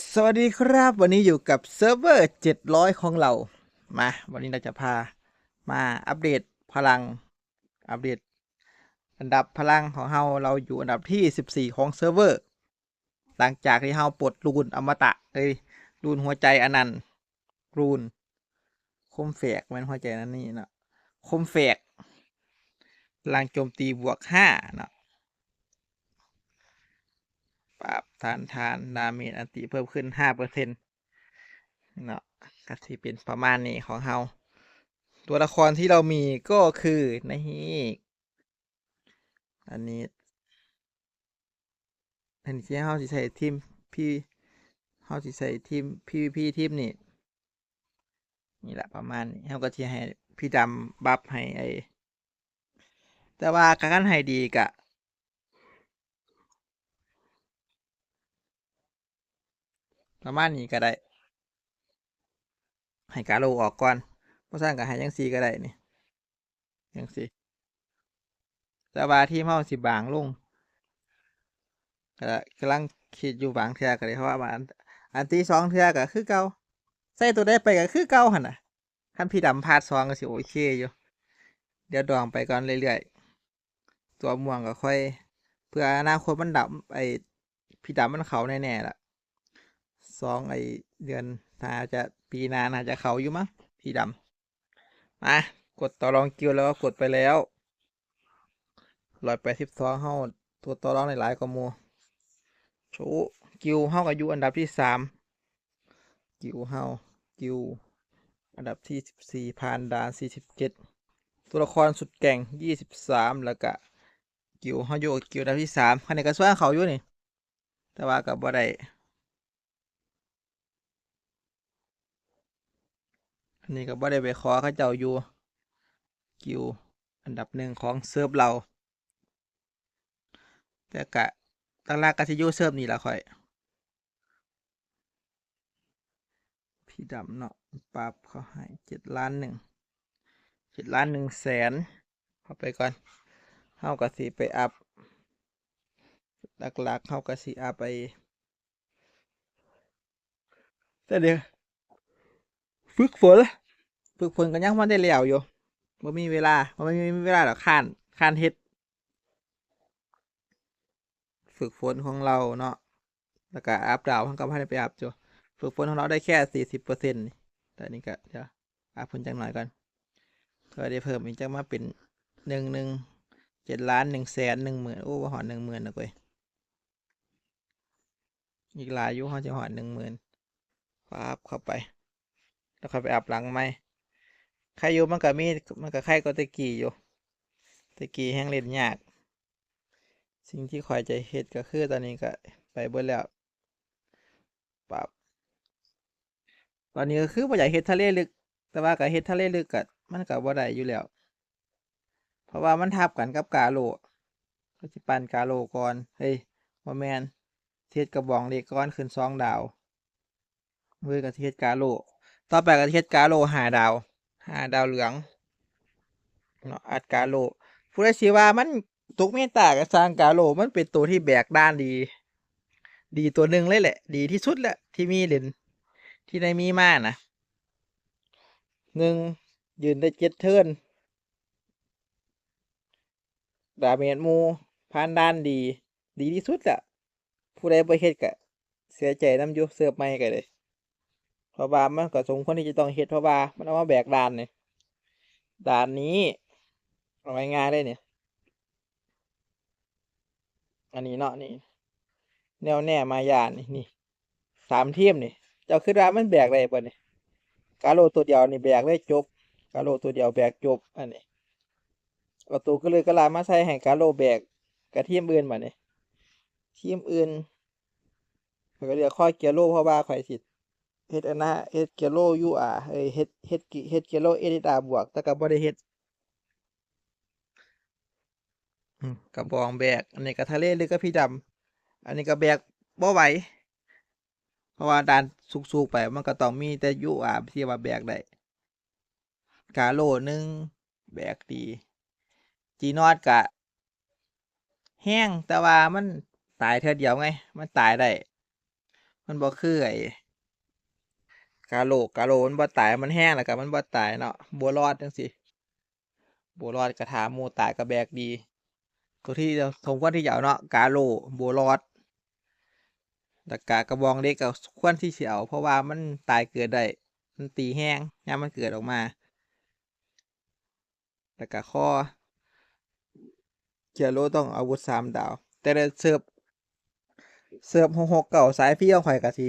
สวัสดีครับ วันนี้อยู่กับเซิร์ฟเวอร์ 700 ของเรา มา วันนี้เราจะพามาอัปเดตพลัง อัปเดต อันดับพลังของเราเราอยู่อันดับที่ 14 ของเซิร์ฟเวอร์ หลังจากที่เราปลดรูนอมตะเอ้ยรูนหัวใจอนันต์รูน คมแฝกแมันหัวใจนั่นนี่เนาะคมแฝกพลังโจมตีบวก5เนาะ ปราบทานทานดาเมจอันติเพิ่มขึ้นห้าเปอร์เซ็นต์เนาะก็สิเป็นประมาณนี้ของเราตัวละครที่เรามีก็คือนี่อันนี้ อันนี้ที่เราสิใส่ทีมพี่เราสิใส่ทีมพี่พี่ทีมนี่นี่แหละประมาณนี้เราก็จะให้พี่ดำบัฟให้ไอแต่ว่าการให้ดีกะ ประมาณนี้ก็ได้ ให้กาโลออกก่อนพราะสร้างกับให้ยังซีก็ได้นี่ยังซีแต่ว่าที่เมาสิบางลงก็กำลังคิดอยู่บางเทือก็เลยเพราะว่าอันอันที่สองเทือก็คือเก่าใส่ตัวได้ไปก็คือเก่าหันน่ะขั้นพี่ดำพาดซองก็สิโอเคอยู่ เดี๋ยวดองไปก่อนเรื่อยๆ ตัวม่วงก็ค่อย เพื่ออนาคตมันดับไอพี่ดำมันเขาแน่ๆล่ะ สองไอเดือนน่าจะปีนาน่าจะเขาอยู่มั้งพี่ดำมากดต่อรองกิวแล้วก็กดไปแล้วร้อยแปดสิบสองเฮาตัวต่อรองในหลายกว่ามูชว์กิวเฮากับยูอันดับที่สามกิวเฮากิวอันดับที่สิบสี่ผ่านด่านสี่สิบเจ็ดตัวละครสุดแก่งยี่สิบสามแล้วก็กิวเฮาอยู่กิวอันดับที่สามคะแนนกระส่วนเขาอยู่นี่แต่ว่ากับบ่ได้ นนี้ก็บ่ได้ไปขอเขาเจ้าอยู่กิวอันดับหนึ่งของเซิร์ฟเรา แต่กะตั้งรากก็สิยู่เซิร์ฟนี่ละค่อย พี่ดำเนาะปรับเขาให้เจ็ดล้านหนึ่งเจ็ดล้านหนึ่งแสนเข้าไปก่อนเข้ากับสีไปอัพหลักๆเข้ากับสีอัพไปแต่เดี๋ยวฝึกฝน ฝึกฝนกันยังมันได้แล้วอยู่บ่มีเวลาบ่ไม่มีเวลาหรอกข้านข้านเฮ็ด ฝึกฝนของเราเนาะแล้วก็อัพดาวทั้งกับให้ไปอัพจ้ะฝึกฝนของเราได้แค่สี่สิบเปอร์เซ็นต์แต่นี่ก็เดี๋ยวอัพผลจังหน่อยก่อนก็ได้เพิ่มอีกจังมาเป็นหนึ่งหนึ่งเจ็ดล้านหนึ่งแสนหนึ่งหมื่นโอ้ว่าหอดหนึ่งหมื่นนะเว้ยอีกหลายยุเขาจะหอดหนึ่งหมื่นปั๊บเข้าไป แล้วค่อยไปอาบหลังไหม ครอยู่มันก็มีมันก็ใครก็ตะกี้อยู่ตะกี้แห้งเล่นยาก สิ่งที่คอยใจเฮ็ดก็คือตอนนี้ก็ไปเบิดแล้วปรับตอนนี้ก็คือบ่อยากเฮ็ดทะเลลึก แต่ว่าก็เฮ็ดทะเลลึกก็มันก็บ่ได้อยู่แล้ว เพราะว่ามันทับกันกับกาโลก็สิปั่นกาโลก่อนเฮ้ยบ่แม่นเทศกระบองเล็กก่อนขึ้นสองดาวเว้ยกับเทศกาโล ต่อไปกับเทศกาโลหาดาว หาดาวเหลืองเนาะอัดกาโลผู้ใดสิว่ามันตุกเมตตากับสร้างกาโลมันเป็นตัวที่แบกด้านดี ดีตัวหนึ่งเลยแหละ ดีที่สุดแหละที่มีเล่นที่ในมีมานะหนึ่งยืนได้เจ็ดเทิร์นดาเมจมูผ่านด้านดี ดีที่สุดอะผู้ใดไปเฮ็ดกะ เสียใจน้ำยุเสิร์ฟไม่กันเลย ราะว่ามันก็สมควรที่จะต้องเฮ็ดเพราะว่ามันเอามาแบกด่านเนี่ยด่านนี้เอาไว้ง่ายเลยเนี่ย อันนี้เนาะนี่ แนวแน่มายานนี่นี่สามเทียมนี่ เจ้าคือว่ามันแบกได้ป่ะนี่ยกาโลตัวเดียวนี่แบกได้จบกาโลตัวเดียวแบกจบอันนี้เอาตัวก็เลยก็ลามาใส่ให้กาโลแบกกับทียมอื่นมาเนี่ยทีมอื่นก็เรียกข้อเกียร์โลเพราะว่าข่อยสิ เฮ็ดอันนะเฮ็ดเกโลยูอาเอ้ยเฮ็ดเฮ็ดกิเฮ็ดเกโลเอดิตาบวก แต่ก็บ่ได้เฮ็ดกระบองแบก อันนี้ก็ทะเลลึกก็พี่ดำอันนี้ก็แบกบ่ไหวเพราะว่าด่านสูกๆไป มันก็ต้องมีแต่ยูอาที่ว่าแบกได้กาโลหนึงแบกดีจีนอดกะ แห้งแต่ว่ามันตายเทื่อเดียวไง มันตายได้ มันบ่คือไอ้ กาโลกกาโลมันบ่ตายมันแห้งแล้วก็มันบ่ตายเนาะบัวรอดจังซี่บัวรอดกระถามูตายกระแบกดี ตัวที่เราสมควรที่จะเอเนาะกาโลบัวรอดแต่กากระบองเล็กก็ควรที่สิเอาเพราะว่ามันตายเกิดได้มันตีแห้งยามมันเกิดออกมาแต่กะข้อเกียร์โลต้องอาวุธสามดาว แต่เสิร์ฟเสิร์ฟหกหกเก่าสายพี่เอาข่อยกะสิ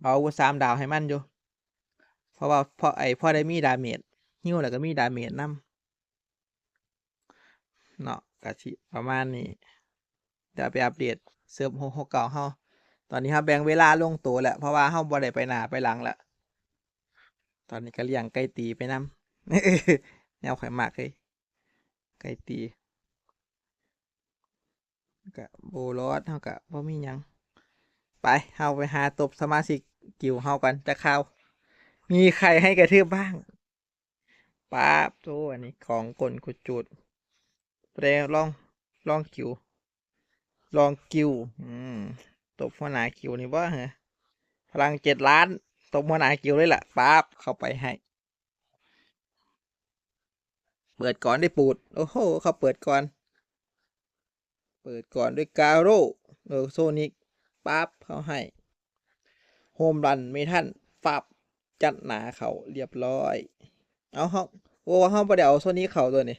เอาอาวุธสามดาวให้มันอยู่ เพราะว่าเพราะไอ้พ่อได้มีดาเมจหิ้วแล้วก็มีดาเมจนํเนาะกะสิประมาณนี้เดี๋ยวไปอัปเดตเสิร์ฟหกหกเก่าเฮาตอนนี้ครับแบ่งเวลาลงตัวแล้วเพราะว่าเฮาบ่ได้ไปหน้าไปหลังล้วตอนนี้ก็เลี้ยงไก่ตีไปนํแนวไข่อยมากเลยไก่ตีกะโบรอดเฮากะบ่มีหยัง ไปเฮาไปหาตบสมาชิกกิวเฮากันจะเข้า มีใครให้กระทืบบ้างป๊าบโตอันนี้ของกลกุจุดเปรลองลองกิวลองกิวอืมตบหัวหน้ากิวนี่ว่าเหรอพลังเจ็ดล้านตบหัวหน้ากิวเลยล่ะป๊าบเข้าไปให้ เปิดก่อนได้ปูด โอ้โห เขาเปิดก่อน เปิดก่อนด้วยกาโร่เออโซนิก ปั๊บเขาให้โฮมรันไม่ทันฟับจัดหนาเขาเรียบร้อย เอาเขาโอ้เขาประเดี๋ยวโซนิกเขาตัวนี้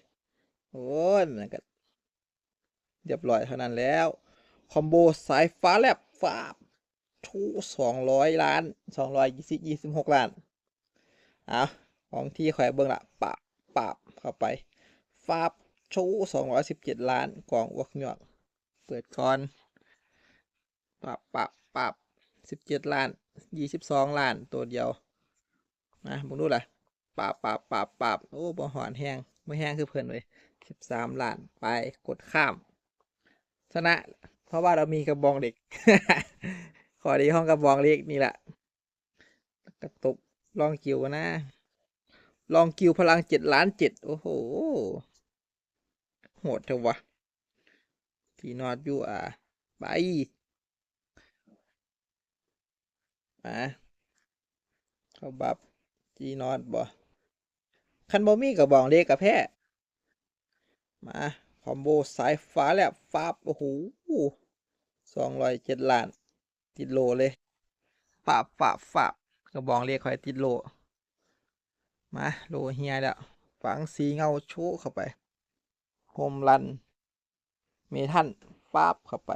โอ้ยมันก็เรียบร้อยเท่านั้นแล้ว คอมโบสายฟ้าแลบฟาบทูสองร้อยล้านสองร้อยยี่สิบยี่สิบหกล้านเอาของที่แขวเบิ้งละปาบปาบเข้าไปฟาบชูสองร้อยสิบเจ็ดล้านกล่องอวกหยอกเปิดก่อน ปับปับปับสิบเจ็ดล้านยี่สิบสองล้านตัวเดียวนะมึงดูล่ะปับปับปับปับโอ้บ่หอนแห้งไม่แห้งคือเพลินเลยสิบสามล้านไปกดข้าม ชนะ เพราะว่าเรามีกระบองเหล็ก ขอดีห้องกระบองเล็กนี่แหละกระตุกลองกิวกันนะ ลองกิวพลังเจ็ดล้านเจ็ดโอ้โหโหดเถอะวะที่นอดอยู่อะไป มาเขาบับจีนอดบ่คันบอมี่กับบองเลกกับแพ้มาคอมโบสายฟ้าแลบฟ้าบโอ้โหสองร้อยเจ็ดล้าน ติดโลเลยฝาบฝาบฝาบกระบองเรียกคอยติดโล มาโลเฮียแล้ว ฝังสีเงาโชว์เข้าไปโฮมรัน เมทันฟาบเข้าไป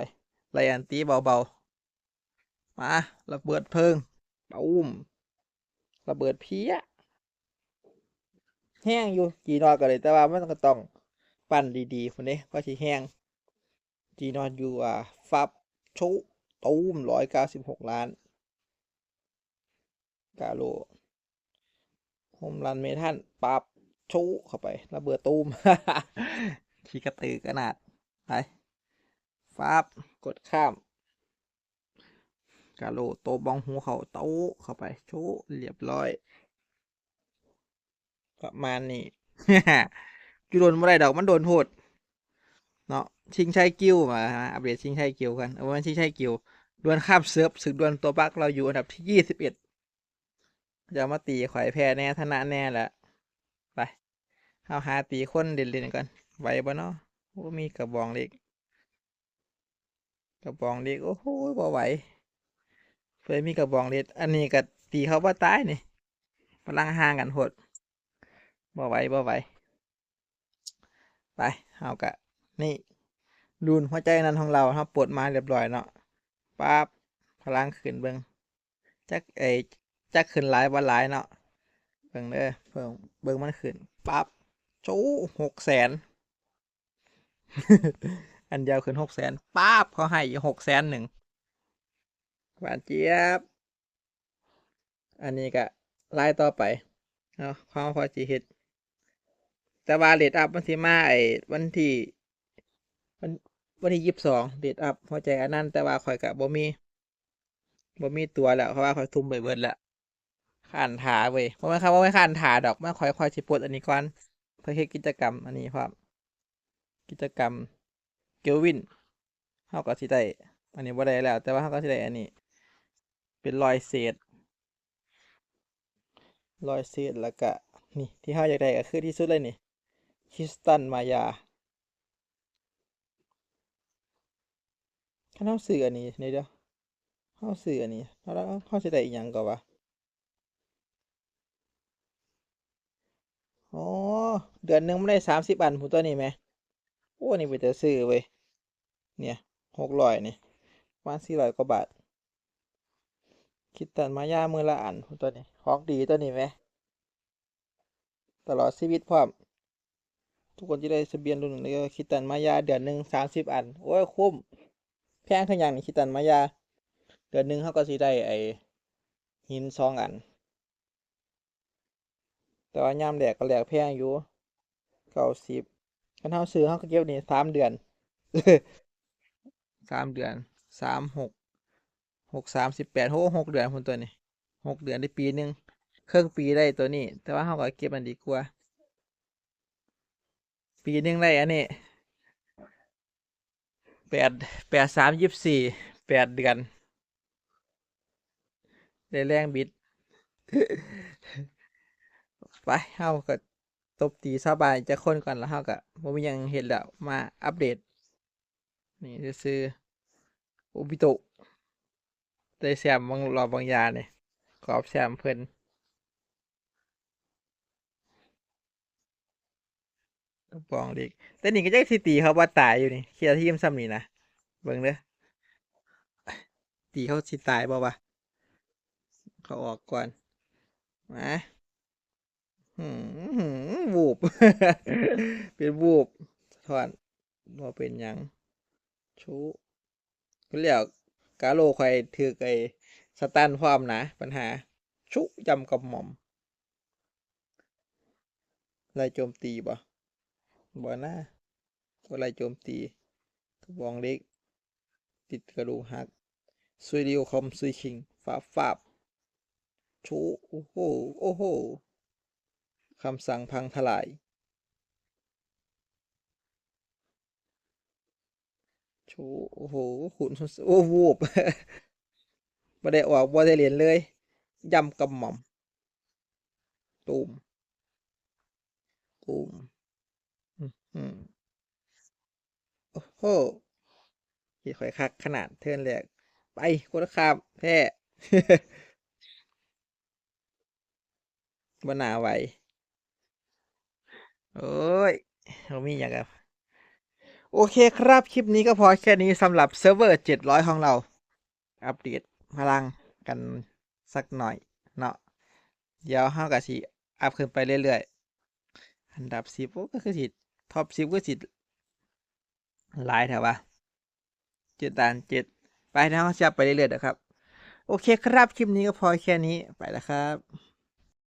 ไลอันตีเบาๆ มาระเบิดเพลิงปุ้มระเบิดเพี้ยแห้งอยู่จีนอนกันเลยแต่ว่ามันก็ต้องปั้นดีๆคนนี้ก็สิแห้งจีนอนอยู่อะฟับชุตูมร้อยเก้าสิบหกล้าน กาโลโฮมรันเมทันปับชูเข้าไประเบิดตูมขี้กระตือขนาดไปฟับกดข้าม กาโลโตบองหูเขาโตเข้าไปชูเรียบร้อย ประมาณนี้จุโดนไม่ได้ดอกมันโดนโหดเนาะชิงชัยกิวมาอัปเดตชิงชัยกิวกันเอาวันชิงชัยกิวดวลข้ามเซิร์ฟศึกดวลตัวบักเราอยู่อันดับที่ยี่สิบเอ็ดจะมาตีข่อยแพ้แน่ธนะแน่แหละไปเอาหาตีคนเด่นๆกันไหวบ่เนาะโอ้มีกระบองเล็กกระบองเล็กโอ้โหบ่ไหว เพื่อมีกระบองเล็กอันนี้ก็ตีเขาบ่ตายนี่พลังห่างกันหดบ่ไหวบ่ไหวไปเอากะนี่ดูนหัวใจนั้นของเราครับปวดมาเรียบร้อยเนาะปั๊บพลังขึ้นเบิงจักเอจักขึ้นหลายบ่หลายเนาะเบิ่งเด้อเบิ่งเบิงมันขึ้นปั๊บจูหกแสนอันเดียวขึ้นหกแสนปั๊บเขาให้หกแสนหนึ่ง หวานเจี๊ยบ อันนี้ก็ไล่ต่อไปเนาะความพอจีเฮ็ดแต่ว่าเลดอัพมันสิมาไอ้วันที่วันวันที่ยี่สิบสองเลดอัพหัวใจอันนั้น แต่ว่าข่อยกะบ่มีบ่มีตัวแล้วเพราะว่าข่อยทุ่มไปเบิดแล้วข้านถาเว้ยเพราะว่าครับว่าไม่ข้านถาดอกมันข่อยข่อยสิปดอันนี้ก่อนเพื่อเฮ็ดกิจกรรม อันนี้ครับ กิจกรรมเกลวินเฮาก็สิได้อันนี้บ่ได้แล้ว แต่ว่าเฮาก็สิได้อันนี้ เป็นรอยเศษ รอยเศษแล้วก็นี่ที่เฮาอยากได้ก็คือที่สุดเลยนี่คริสตัลมายาคันเฮาซื้ออันนี้นี่เด้อเฮาซื้ออันนี้แล้วเฮาสิได้อีหยังก็วะอ๋อเดือนหนึ่งไมันได้สามสิบอันพู้นตัวนี้แหมโอ้นี่ไปแต่ซื้อเว้ยเนี่ยหกร้อยนี่ประมาณสี่ร้อยกว่าบาท คิดตันมายามือละอันตัวนี้ของดีตัวนี้ไหม ตลอดชีวิตพร้อม ทุกคนจะได้ทะเบียนรุ่นนี้ก็คิดตันมายาเดือนหนึ่งสามสิบอัน โอ้ยคุ้ม แพงขึ้นอย่างนี้คิดตันมายา เดือนหนึ่งเขาก็สิได้ไอหินสองอัน แต่ว่ายามแหลกก็แหลกแพงอยู่เก้าสิบคันเท่าซื้อเขาก็เก็บนี่สามเดือนสามเดือนสามหก หกสามสิบแปดโหหกเดือนคนตัวนี้หกเดือนได้ปีหนึ่งเครึ่องปีได้ตัวนี้ แต่ว่าเขาก็เก็บมันดีกว่า ปีหนึ่งได้อันนี้แปดแปดสามยี่สิบสี่แปดเดือนได้แรงบิด ไปเฮาก็ตบตีสบายจะคนก่อนแล้วเฮาก็บ่มียังเห็นแล้วมาอัปเดต นี่ซื้อโอบิโตะ ได้แซมบางรอบบางยาเนี่ยขอบแซมเพิ่นปองดิกแต่นี่ก็ยังสิตีเขาว่าตายอยู่นี่เคลียร์ทีมซ้ำนี่นะเบิ่งเด้อตีเขาสิตายบ่วะเขาออกก่อนมาหืมหืมวูบเป็นวูบถอนบ่เป็นยังชูก็เรียก กาโลคอยถือไอ้สตันความนะปัญหา ชุยำกับหม่อมไล่โจมตีบ่บ่หนะก็ไล่โจมตีกระบองเล็ก ติดกระดูกหักซุยเดียวคอมซุยคิงฟาบฟาบชูโอ้โหโอ้โหคำสั่งพังทลาย โอ้โหขุนโอ้วูบบ่ได้ออกบ่ได้เหรียนเลยยำกำหม่อมตูมตูมอื้อหือโอ้โหเหี้ยข่อยคักขนาดเทินแรกไปกดข้ามแพ้บนาไหวโอ้ยเรามีอย่างกับ โอเคครับคลิปนี้ก็พอแค่นี้สำหรับเซิร์ฟเวอร์ 700 ของเรา อัปเดตพลังกันสักหน่อยเนาะเดี๋ยวเฮาก็สิอัพขึ้นไปเรื่อยๆ อันดับ10โอ้ก็คือสิท็อป10ก็สิหลายแถวว่าเจ็ดด่านเจ็ดไปนะเฮาสิอัพไปเรื่อยๆนะครับ โอเคครับ คลิปนี้ก็พอแค่นี้ไปแล้วครับ